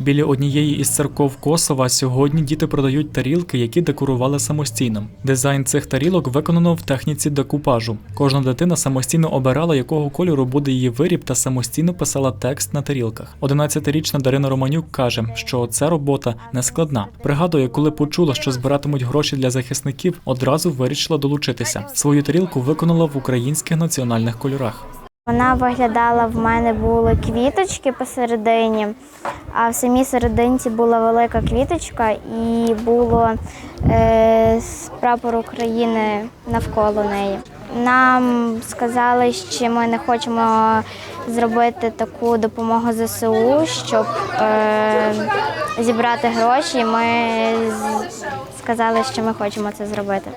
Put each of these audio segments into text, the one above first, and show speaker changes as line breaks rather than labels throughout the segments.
Біля однієї із церков Косова сьогодні діти продають тарілки, які декорували самостійно. Дизайн цих тарілок виконано в техніці декупажу. Кожна дитина самостійно обирала, якого кольору буде її виріб, та самостійно писала текст на тарілках. 11-річна Дарина Романюк каже, що ця робота не складна. Пригадує, коли почула, що збиратимуть гроші для захисників, одразу вирішила долучитися. Свою тарілку виконала в українських національних кольорах.
Вона виглядала в мене були квіточки посередині, а в самій серединці була велика квіточка і було е, прапор України навколо неї. Нам сказали, що ми не хочемо зробити таку допомогу ЗСУ, щоб е, зібрати гроші. Ми сказали, що ми хочемо це зробити.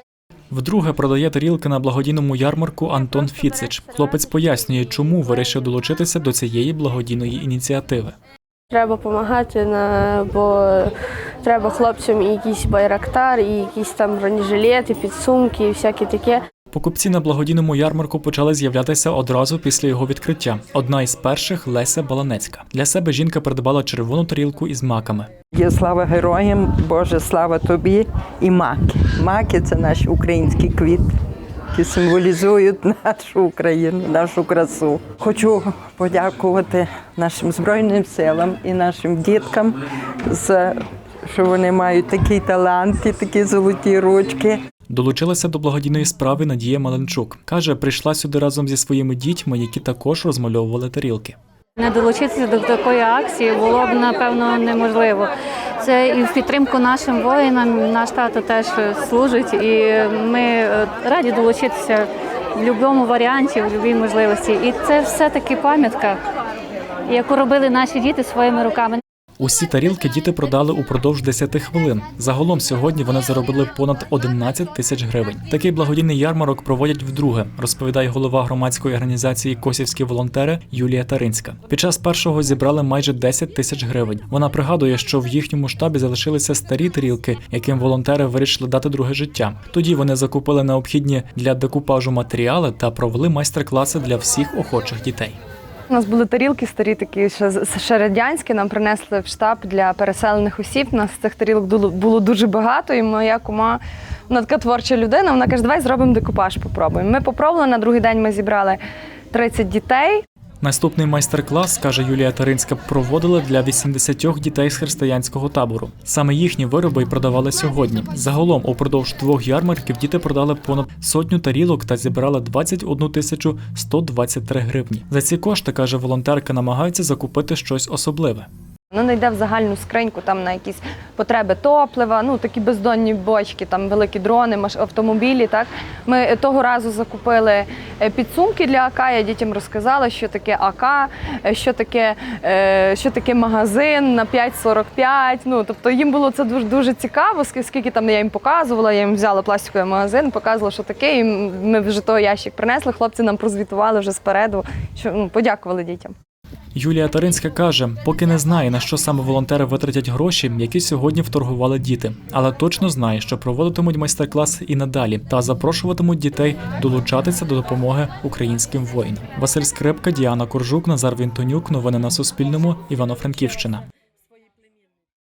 Вдруге продає тарілки на благодійному ярмарку Антон Фіцич. Хлопець пояснює, чому вирішив долучитися до цієї благодійної ініціативи.
Треба допомагати, на, бо треба хлопцям і якийсь байрактар, і якісь там бронежилети, підсумки, і всяке таке.
Покупці на благодійному ярмарку почали з'являтися одразу після його відкриття. Одна із перших Леся Баланецька. Для себе жінка придбала червону тарілку із маками.
Є слава героям, Боже, слава тобі і маки. Маки це наші українські квіти, які символізують нашу Україну, нашу красу. Хочу подякувати нашим Збройним силам і нашим діткам за що вони мають такий талант і такі золоті ручки.
Долучилася до благодійної справи Надія Маленчук. Каже, прийшла сюди разом зі своїми дітьми, які також розмальовували тарілки.
Не долучитися до такої акції було б напевно неможливо. Це і в підтримку нашим воїнам. Наш тато теж служить, і ми е, раді долучитися в будь-якому варіанті, в будь-якій можливості. І це все таки пам'ятка, яку робили наші діти своїми руками.
Усі тарілки діти продали упродовж 10 хвилин. Загалом сьогодні вони заробили понад 11 тисяч гривень. Такий благодійний ярмарок проводять вдруге, розповідає голова громадської організації Косівські волонтери Юлія Таринська. Під час першого зібрали майже 10 тисяч гривень. Вона пригадує, що в їхньому штабі залишилися старі тарілки, яким волонтери вирішили дати друге життя. Тоді вони закупили необхідні для декупажу матеріали та провели майстер-класи для всіх охочих дітей.
У нас були тарілки старі, такі ще, ще радянські. Нам принесли в штаб для переселених осіб. У нас цих тарілок було дуже багато, і моя кума, вона така творча людина. Вона каже, давай зробимо декупаж, попробуємо. Ми попробували. На другий день ми зібрали 30 дітей.
Наступний майстер-клас, каже Юлія Таринська, проводили для 80 дітей з християнського табору. Саме їхні вироби й продавали сьогодні. Загалом, упродовж двох ярмарків діти продали понад сотню тарілок та зібрали 21 тисячу 123 гривні. За ці кошти, каже волонтерка, намагаються закупити щось особливе.
Воно не йде в загальну скриньку там на якісь потреби топлива, ну такі бездонні бочки, там великі дрони, автомобілі. Так ми того разу закупили е, підсумки для АК. Я дітям розказала, що таке АК, е, що таке, е, що таке магазин на 5,45. Ну тобто їм було це дуже дуже цікаво. ск- Скільки там я їм показувала, я їм взяла пластиковий магазин, показувала, що таке. І ми вже той ящик принесли. Хлопці нам прозвітували вже спереду, що ну, подякували дітям.
Юлія Таринська каже, поки не знає, на що саме волонтери витратять гроші, які сьогодні вторгували діти, але точно знає, що проводитимуть майстер-клас і надалі та запрошуватимуть дітей долучатися до допомоги українським воїнам. Василь Скрипка, Діана Коржук, Назар Вінтонюк. Новини на Суспільному. Івано-Франківщина.